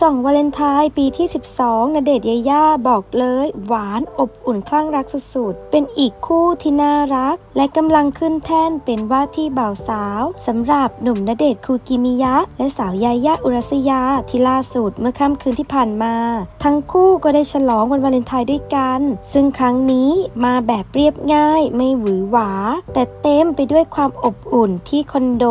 ส่องวาเลนไทน์ปีที่ 12ณเดชน์ยาย่าบอกเลย หวานอบอุ่นคลั่งรักสุดๆ เป็นอีกคู่ที่น่ารัก และกำลังขึ้นแท่นเป็นว่าที่บ่าวสาวสำหรับหนุ่มณเดชคูกิมิยะ และสาวยาย่าอุรัสยาที่ล่าสุดเมื่อค่ำคืนที่ผ่านมา ทั้งคู่ก็ได้ฉลองวันวาเลนไทน์ด้วยกัน ซึ่งครั้งนี้มาแบบเรียบง่ายไม่หวือหวา แต่เต็มไปด้วยความอบอุ่นที่คอนโด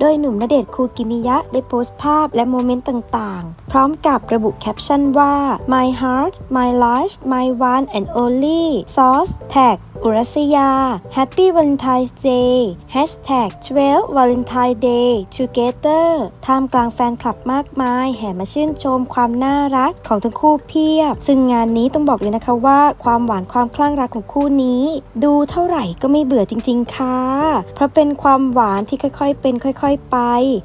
โดยหนุ่มณเดชคูกิมิยะได้โพสต์ภาพและโมเมนต์ต่างๆพร้อมกับระบุแคปชั่นว่า my heart my life my one and only sauce tag อุรัสยา Happy Valentine's Day Hashtag 12 Valentine Day Together ท่ามกลางแฟนคลับมากมาย แห่มาชื่นชมความน่ารักของทั้งคู่เพียบ ซึ่งงานนี้ต้องบอกเลยนะคะว่า ความหวานความคลั่งรักของคู่นี้ ดูเท่าไหร่ก็ไม่เบื่อจริง ๆ ค่ะ เพราะเป็นความหวานที่ค่อยๆ เป็นค่อย ๆ ไป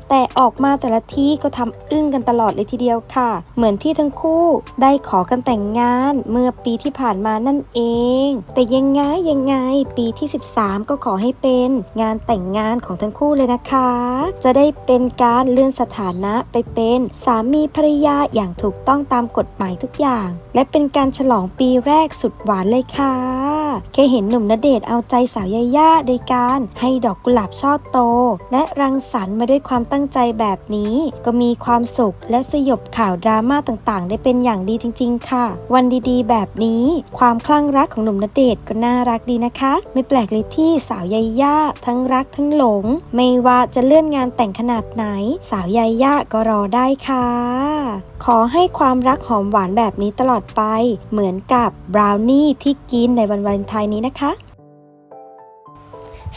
แต่ออกมาแต่ละที่ก็ทำอึ้งกันตลอดเลยทีเดียวค่ะ เหมือนที่ทั้งคู่ได้ขอกันแต่งงานเมื่อปีที่ผ่านมานั่นเอง แต่ยังไงยังไง ปีที่ 13 ก็ขอให้เป็นงานแต่งงานของทั้งคู่เลยนะคะ จะได้เป็นการเลื่อนสถานะไปเป็นสามีภรรยาอย่างถูกต้องตามกฎหมายทุกอย่าง และเป็นการฉลองปีแรกสุดหวานเลยค่ะ แค่เห็นหนุ่มณเดชน์เอาใจสาวยาย่าโดยการให้ดอกกุหลาบช่อโต และรังสรรค์มาด้วยความตั้งใจแบบนี้ ก็มีความสุขและสยบข่าวดราม่าต่างๆ ได้เป็นอย่างดีจริง ๆ ค่ะ วันดีๆ แบบนี้ ความคลั่งรักของหนุ่มณเดชน์ก็น่ารักดีนะคะ ไม่แปลกเลยที่สาวยาย่าทั้งรักทั้งหลง ไม่ว่าจะเลื่อนงานแต่งขนาดไหน สาวยาย่าก็รอได้ค่ะขอให้ความรักหอมหวานแบบนี้ตลอดไป เหมือนกับบราวนี่ที่กินในวันวาเลนไทน์นี้นะคะ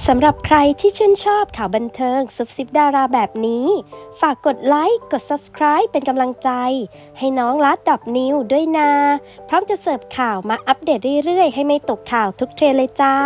สำหรับใครที่ชื่นชอบข่าวบันเทิงซุบซิบดาราแบบนี้ ฝากกดไลค์ กด Subscribe เป็นกำลังใจ ให้น้องลัดดอบนิวด้วยนะพร้อมจะเสิร์ฟข่าวมาอัปเดตเรื่อยๆ ให้ไม่ตกข่าวทุกเทรนเลยจ้า